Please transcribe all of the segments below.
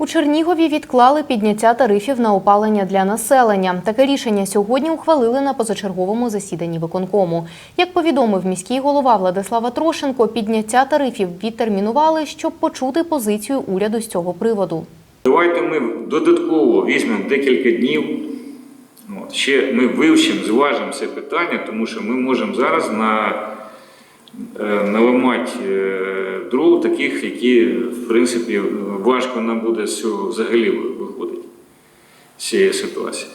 У Чернігові відклали підняття тарифів на опалення для населення. Таке рішення сьогодні ухвалили на позачерговому засіданні виконкому. Як повідомив міський голова Владислава Трошенко, підняття тарифів відтермінували, щоб почути позицію уряду з цього приводу. Давайте ми додатково візьмемо декілька днів. Ще ми вивчимо, зважимо це питання, тому що ми можемо зараз на, е, наламати е, дров таких, які, в принципі, важко нам буде взагалі виходити з цієї ситуації.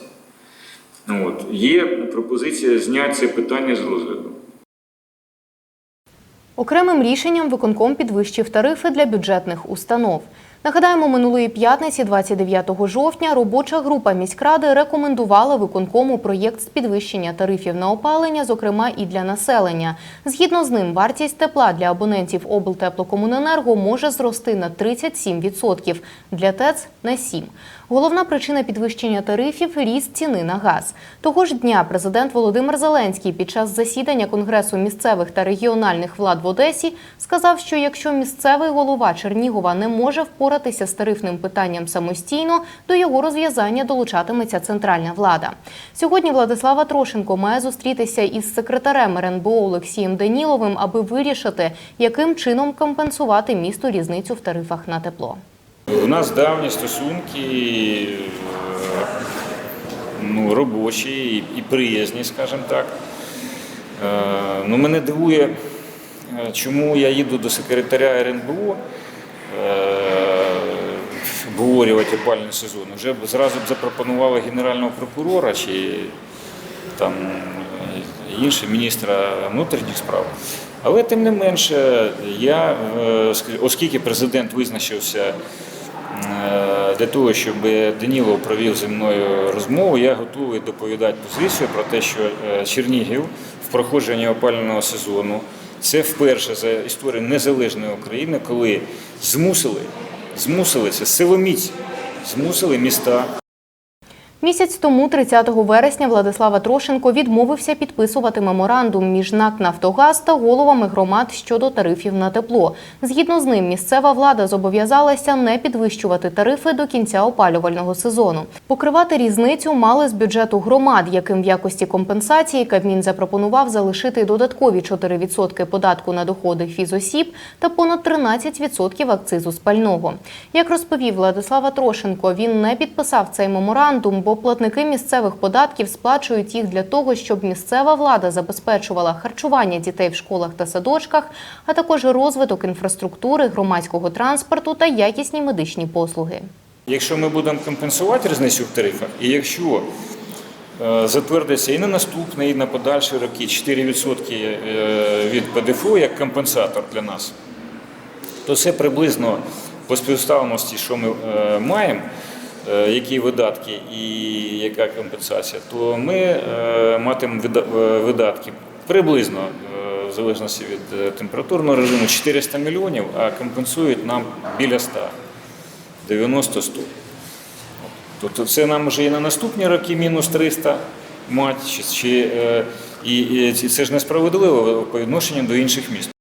Ну, От. Є пропозиція зняти це питання з розгляду. Окремим рішенням виконком підвищив тарифи для бюджетних установ. Нагадаємо, минулої п'ятниці, 29 жовтня, робоча група міськради рекомендувала виконкому проєкт з підвищення тарифів на опалення, зокрема і для населення. Згідно з ним, вартість тепла для абонентів облтеплокомуненерго може зрости на 37%, для ТЕЦ – на 7%. Головна причина підвищення тарифів – ріст ціни на газ. Того ж дня президент Володимир Зеленський під час засідання Конгресу місцевих та регіональних влад в Одесі сказав, що якщо місцевий голова Чернігова не може впоратися з тарифним питанням самостійно, до його розв'язання долучатиметься центральна влада. Сьогодні Владислава Трошенко має зустрітися із секретарем РНБО Олексієм Даніловим, аби вирішити, яким чином компенсувати місту різницю в тарифах на тепло. У нас давні стосунки е, ну, робочі і, приязні, скажімо так. Е, Ну, мене дивує, е, чому я їду до секретаря РНБО обговорювати опальний сезон. Вже б зразу б запропонували генерального прокурора чи там е, іншого міністра внутрішніх справ. Але тим не менше, я, е, оскільки президент визначився е, для того, щоб Данілов провів зі мною розмову, я готовий доповідати позицію про те, що Чернігів в проходженні опалювального сезону це вперше за історію незалежної України, коли змусили, змусили це силоміць, змусили міста Місяць тому, 30 вересня, Владислава Трошенко відмовився підписувати меморандум між НАК «Нафтогаз» та головами громад щодо тарифів на тепло. Згідно з ним, місцева влада зобов'язалася не підвищувати тарифи до кінця опалювального сезону. Покривати різницю мали з бюджету громад, яким в якості компенсації Кабмін запропонував залишити додаткові 4% податку на доходи фізосіб та понад 13% акцизу з пального. Як розповів Владислава Трошенко, він не підписав цей меморандум, бо платники місцевих податків сплачують їх для того, щоб місцева влада забезпечувала харчування дітей в школах та садочках, а також розвиток інфраструктури, громадського транспорту та якісні медичні послуги. Якщо ми будемо компенсувати різницю в тарифах, і якщо е, затвердиться і на наступний, і на подальші роки 4% е, від ПДФО як компенсатор для нас, то це приблизно по співставності, що ми е, маємо, які видатки і яка компенсація, то ми матимемо видатки приблизно, в залежності від температурного режиму, 400 мільйонів, а компенсують нам біля 100. 90-100. Тобто це нам вже і на наступні роки мінус 300 мать, чи, чи, е, і, і це ж несправедливо по відношенню до інших міст.